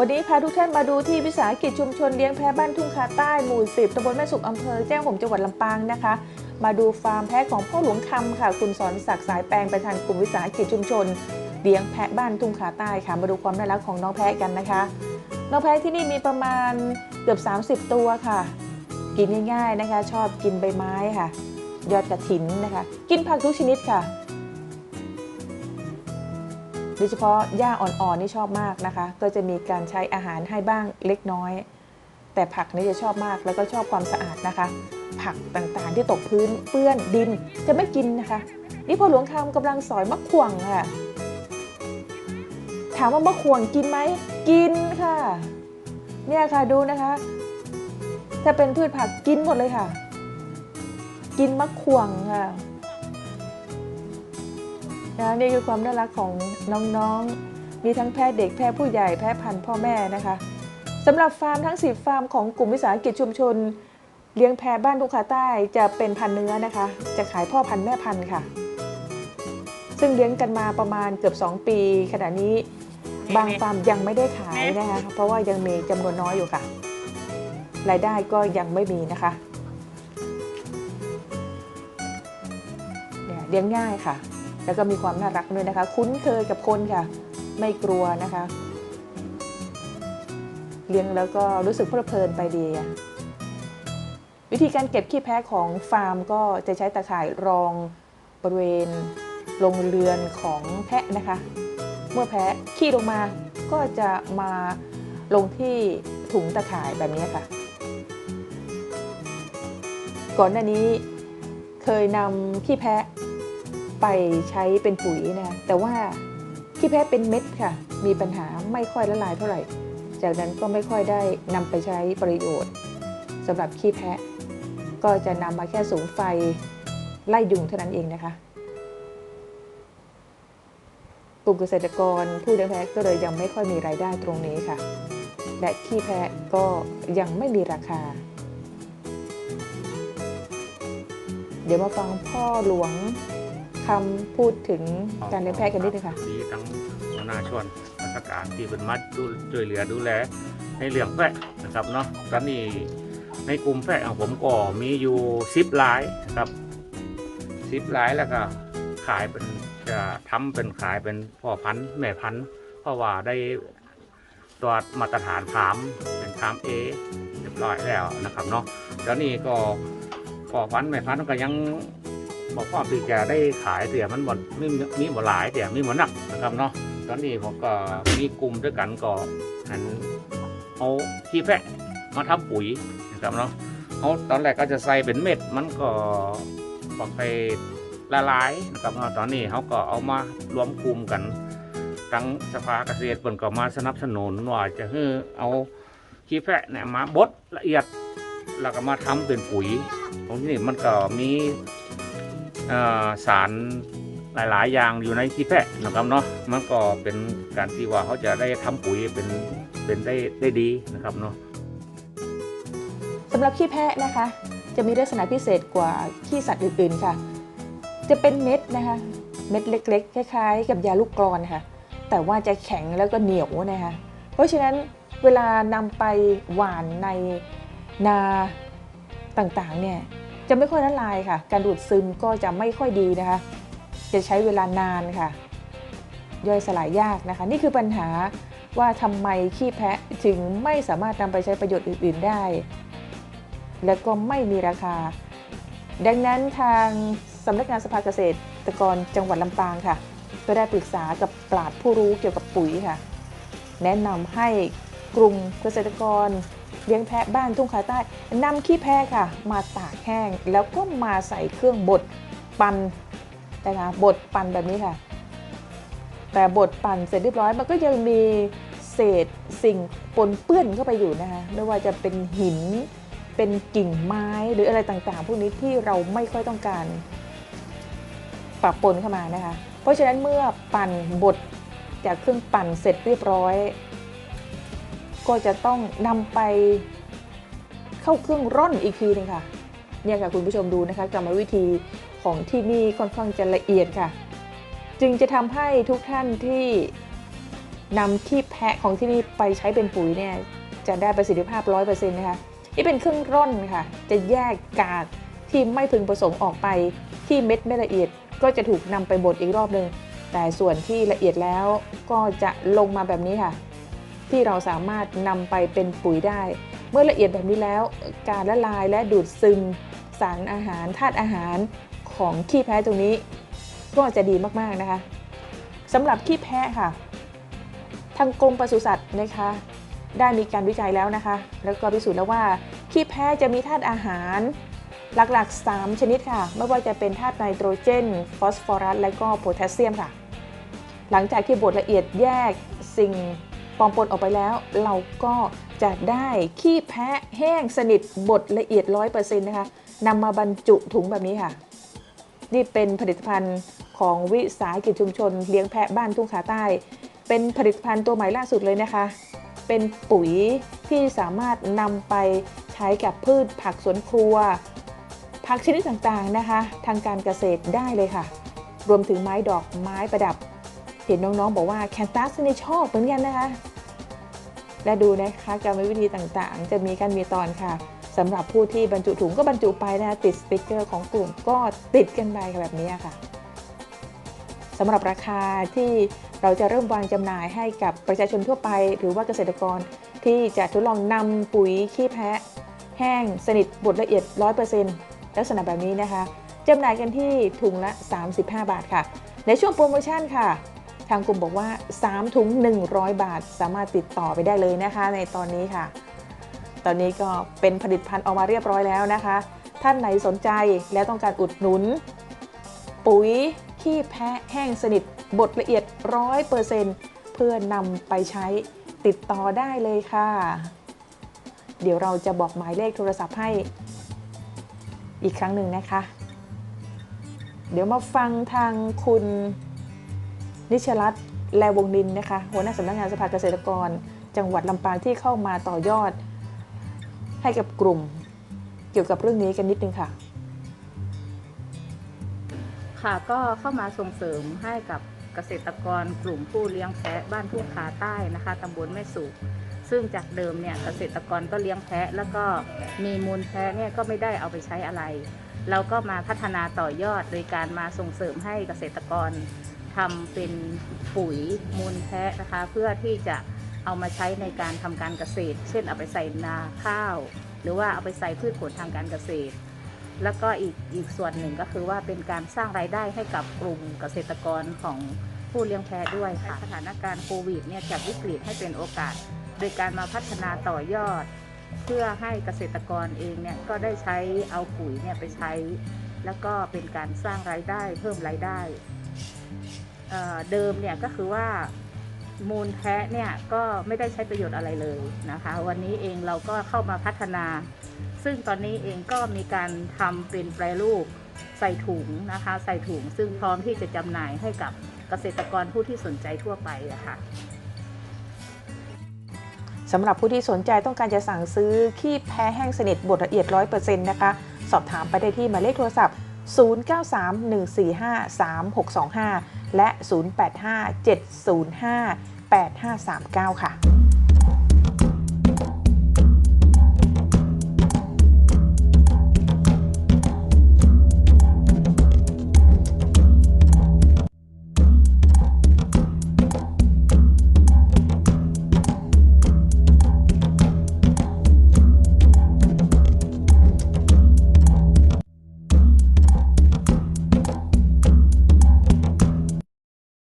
วันนี้พาทุกท่านมาดูที่วิสาหกิจชุมชนเลี้ยงแพะบ้านทุ่งคาใต้หมู่10ตำบลแม่สุขอำเภอแจ้งห่มจังหวัดลำปางนะคะ มาดูฟาร์มแพะของพ่อหลวงคำค่ะ คุณสอนศักดิ์สายแปลงประธานกลุ่มวิสาหกิจชุมชนเลี้ยงแพะบ้านทุ่งคาใต้ค่ะ มาดูความน่ารักของน้องแพะกันนะคะ น้องแพะที่นี่มีประมาณเกือบ 30 ตัวค่ะ กินง่ายๆนะคะ ชอบกินใบไม้ค่ะ ยอดกระถินนะคะ กินผักทุกชนิดค่ะ โดยเฉพาะหญ้าอ่อนๆนี่ชอบมากนะคะ ก็จะมีการใช้อาหารให้บ้างเล็กน้อย แต่ผักนี่จะชอบมากแล้วก็ชอบความสะอาดนะคะ ผักต่างๆที่ตกพื้นเปื้อนดินจะไม่กินนะคะ นี่พอหลวงคำกำลังสอยมะขวงค่ะ ถามว่ามะขวงกินไหมกินค่ะ เนี่ยค่ะดูนะคะ ถ้าเป็นพืชผักกินหมดเลยค่ะ กินมะขวงค่ะ นะนี่คือความน่ารักของน้องๆ มีทั้งแพทย์เด็กแพทย์ผู้ใหญ่แพทย์พันธุ์พ่อแม่นะคะสำหรับฟาร์มทั้ง 10 ฟาร์มของกลุ่มวิสาหกิจชุมชน เลี้ยงแพะบ้านทุกขาใต้จะเป็นพันเนื้อนะคะ จะขายพ่อพันธุ์แม่พันธุ์ค่ะ ซึ่งเลี้ยงกันมาประมาณเกือบ 2 ปี ขณะนี้บางฟาร์มยังไม่ได้ขายนะคะเพราะว่ายังมีจำนวนน้อยอยู่ค่ะ รายได้ก็ยังไม่มีนะคะเนี่ยเลี้ยงง่ายค่ะ แล้วก็มีความน่ารักด้วยนะคะ คุ้นเคยกับคนค่ะ ไม่กลัวนะคะ เลี้ยงแล้วก็รู้สึกเพลิดเพลินไปดีวิธีการเก็บขี้แพ้ของฟาร์มก็จะใช้ตะข่ายรองบริเวณโรงเรือนของแพะนะคะ เมื่อแพะขี้ลงมาก็จะมาลงที่ถุงตะข่ายแบบนี้ค่ะ ก่อนหน้านี้เคยนำขี้แพะ ไปใช้เป็นปุ๋ยนะคะแต่ว่าขี้แพ้เป็นเม็ดค่ะ มีปัญหาไม่ค่อยละลายเท่าไหร่ จากนั้นก็ไม่ค่อยได้นำไปใช้ประโยชน์สำหรับขี้แพะ ก็จะนำมาแค่สูงไฟไล่ยุงเท่านั้นเองนะคะกลุ่มเกษตรกรผู้เลี้ยงแพะก็เลยยังไม่ค่อยมีรายได้ตรงนี้ค่ะ และขี้แพะก็ยังไม่มีราคา เดี๋ยวมาฟังพ่อหลวง คำพูดถึงการเลี้ยงแพะกันนิดนึงค่ะมีทั้งหัวหน้าชวนราชการที่เป็นมัดดูช่วยเหลือดูแลในเรื่องแพะนะครับเนาะตอนนี้ในกลุ่มแพะของผมก็มีอยู่สิบลายนะครับสิบลายแล้วก็ขายเป็นจะทำเป็นขายเป็นพ่อพันธุ์แม่พันธุ์เพราะว่าได้ตัวจมาตรฐานถามเป็นถามเอเรียบร้อยแล้วนะครับเนาะแล้วนี่ก็พ่อพันธุ์แม่พันธุ์ก็ยัง บอกว่าที่จะได้ขายเสียมันหมดไม่มีมีหมดหลายเสียมีหมดหนักนะครับเนาะตอนนี้ผมก็มีกลุ่มด้วยกันก็หันเอาขี้แพะมาทำปุ๋ยนะครับเนาะเอาตอนแรกก็จะใส่เป็นเม็ดมันก็บอกไปละลายนะครับเนาะตอนนี้เขาก็เอามารวมกลุ่มกันทั้งสภาเกษตรเปิ่นก็มาสนับสนุนว่าจะให้เอาขี้แพะเนี่ยมาบดละเอียดแล้วก็มาทำเป็นปุ๋ยตรงนี้มันก็มี สารหลาย ๆ อย่างอยู่ในขี้แพะนะครับเนาะมันก็เป็นการที่ว่าเขาจะได้ทำปุ๋ยเป็นเป็นได้ได้ดีนะครับเนาะสำหรับขี้แพะนะคะ จะมีลักษณะพิเศษกว่าขี้สัตว์อื่น ๆ ค่ะ จะเป็นเม็ดนะคะ เม็ดเล็ก ๆ คล้าย ๆ กับยาลูกกรอนค่ะ แต่ว่าจะแข็งแล้วก็เหนียวนะคะ เพราะฉะนั้นเวลานำไปหว่านในนาต่าง ๆ เนี่ย จะไม่ค่อยละลายค่ะ การดูดซึมก็จะไม่ค่อยดีนะคะ จะใช้เวลานานค่ะ ย่อยสลายยากนะคะ นี่คือปัญหาว่าทำไมขี้แพะจึงไม่สามารถนำไปใช้ประโยชน์อื่น ๆได้ และก็ไม่มีราคา ดังนั้นทางสำนักงานสภาเกษตรกรจังหวัดลำปางค่ะ ก็ได้ปรึกษากับปราดผู้รู้เกี่ยวกับปุ๋ยค่ะ แนะนำให้กลุ่มเกษตรกร เลี้ยงแพะบ้านทุ่งคาใต้นำขี้แพะค่ะ มาตากแห้ง แล้วก็มาใส่เครื่องบดปั่นนะคะบดปั่นแบบนี้ค่ะ แต่บดปั่นเสร็จเรียบร้อยมันก็ยังมีเศษสิ่งปนเปื้อนเข้าไปอยู่นะคะไม่ว่าจะเป็นหินเป็นกิ่งไม้หรืออะไรต่างๆ พวกนี้ที่เราไม่ค่อยต้องการปะปนเข้ามานะคะ เพราะฉะนั้นเมื่อปั่นบดจากเครื่องปั่นเสร็จเรียบร้อย ก็จะต้องนำไปเข้าเครื่องร่อนอีกทีหนึงค่ะ เนี่ยค่ะคุณผู้ชมดูนะคะกรรมวิธีของที่นี่ค่อนข้างจะละเอียดค่ะ จึงจะทำให้ทุกท่านที่นำขี้แพะของที่นี่ไปใช้เป็นปุ๋ยเนี่ยจะได้ประสิทธิภาพ 100%นะคะที่เป็นเครื่องร่อนค่ะ จะแยกกากที่ไม่พึงประสงค์ออกไปที่เม็ดไม่ละเอียดก็จะถูกนำไปบดอีกรอบหนึ่งแต่ส่วนที่ละเอียดแล้วก็จะลงมาแบบนี้ค่ะ ที่เราสามารถนำไปเป็นปุ๋ยได้ เมื่อละเอียดแบบนี้แล้ว การละลายและดูดซึม สารอาหารธาตุอาหารของขี้แพะตรงนี้ ก็จะดีมากๆนะคะสำหรับขี้แพะค่ะ ทางกรมปศุสัตว์นะคะ ได้มีการวิจัยแล้วนะคะ แล้วก็พิสูจน์แล้วว่าขี้แพะจะมีธาตุอาหารหลักๆ 3 ชนิดค่ะ ไม่ว่าจะเป็นธาตุไนโตรเจน ฟอสฟอรัส และก็โพแทสเซียมค่ะ หลังจากที่บดละเอียดแยกสิ่ง ปอมปนออกไปแล้ว เราก็จะได้ขี้แพะแห้งสนิทบดละเอียด 100%นะคะนำมาบรรจุถุงแบบนี้ค่ะ นี่เป็นผลิตภัณฑ์ของวิสาหกิจชุมชนเลี้ยงแพะบ้านทุ่งขาใต้ เป็นผลิตภัณฑ์ตัวใหม่ล่าสุดเลยนะคะ เป็นปุ๋ยที่สามารถนำไปใช้กับพืชผักสวนครัว ผักชนิดต่างๆนะคะ ทางการเกษตรได้เลยค่ะ รวมถึงไม้ดอกไม้ประดับ เห็นน้องๆ บอกว่าแคนตัสนี่ชอบเหมือนกันนะคะ และดูนะคะกรรมวิธีต่างๆ จะมีกันมีตอนค่ะสำหรับผู้ที่บรรจุถุงก็บรรจุไปนะคะติดสติกเกอร์ของกลุ่มก็ติดกันไปแบบนี้ค่ะสำหรับราคาที่เราจะเริ่มวางจำหน่ายให้กับประชาชนทั่วไป หรือว่าเกษตรกรที่จะทดลองนำปุ๋ยขี้แพะ แห้งสนิทบดละเอียด 100%ลักษณะแบบนี้นะคะจำหน่ายกันที่ถุงละ 35 บาทค่ะ ในช่วงโปรโมชั่นค่ะ ทางกลุ่มบอกว่า 3 ถุง 100 บาท สามารถติดต่อไปได้เลยนะคะ ในตอนนี้ค่ะ ตอนนี้ก็เป็นผลิตภัณฑ์ออกมาเรียบร้อยแล้วนะคะ ท่านไหนสนใจและต้องการอุดหนุน ปุ๋ยขี้แพะแห้งสนิทบดละเอียด 100%เพื่อนำไปใช้ติดต่อได้เลยค่ะ เดี๋ยวเราจะบอกหมายเลขโทรศัพท์ให้อีกครั้งหนึ่งนะคะ เดี๋ยวมาฟังทางคุณ นิชรัตน์แลวงนินนะคะหัวหน้าสำนักงานสภาเกษตรกร จังหวัดลำปางที่เข้ามาต่อยอด ให้กับกลุ่ม เกี่ยวกับเรื่องนี้กันนิดนึงค่ะ ค่ะก็เข้ามาส่งเสริมให้กับเกษตรกรกลุ่มผู้เลี้ยงแพะบ้านทุ่งคาใต้นะคะตำบลแม่สุซึ่งจากเดิมเนี่ยเกษตรกรก็เลี้ยงแพะ แล้วก็มีมูลแพะเนี่ยก็ไม่ได้เอาไปใช้อะไร เราก็มาพัฒนาต่อยอดโดยการมาส่งเสริมให้เกษตรกร ทำเป็นปุ๋ยมูลแพะนะคะ เพื่อที่จะเอามาใช้ในการทำการเกษตร เช่นเอาไปใส่นาข้าว หรือว่าเอาไปใส่พืชผลทางการเกษตร แล้วก็อีกอีกส่วนหนึ่งก็คือว่าเป็นการสร้างรายได้ให้กับกลุ่มเกษตรกรของผู้เลี้ยงแพะด้วยค่ะสถานการณ์โควิดเนี่ยจากวิกฤตให้เป็นโอกาส โดยการมาพัฒนาต่อยอด เพื่อให้เกษตรกรเองเนี่ยก็ได้ใช้เอาปุ๋ยเนี่ยไปใช้ แล้วก็เป็นการสร้างรายได้เพิ่มรายได้ เเดิมเนี่ยก็คือว่ามูลแพะเนี่ยก็ไม่ได้ใช้ประโยชน์อะไรเลยนะคะ วันนี้เองเราก็เข้ามาพัฒนา ซึ่งตอนนี้เองก็มีการทำเป็นแปรรูปใส่ถุงนะคะ ใส่ถุงซึ่งพร้อมที่จะจำหน่ายให้กับเกษตรกรผู้ที่สนใจทั่วไปอะค่ะสำหรับผู้ที่สนใจต้องการจะสั่งซื้อขี้แพ้แห้งสนิทบดละเอียด 100%นะคะ สอบถามไปได้ที่หมายเลขโทรศัพท์ 0931453625 และ 0857058539 ค่ะ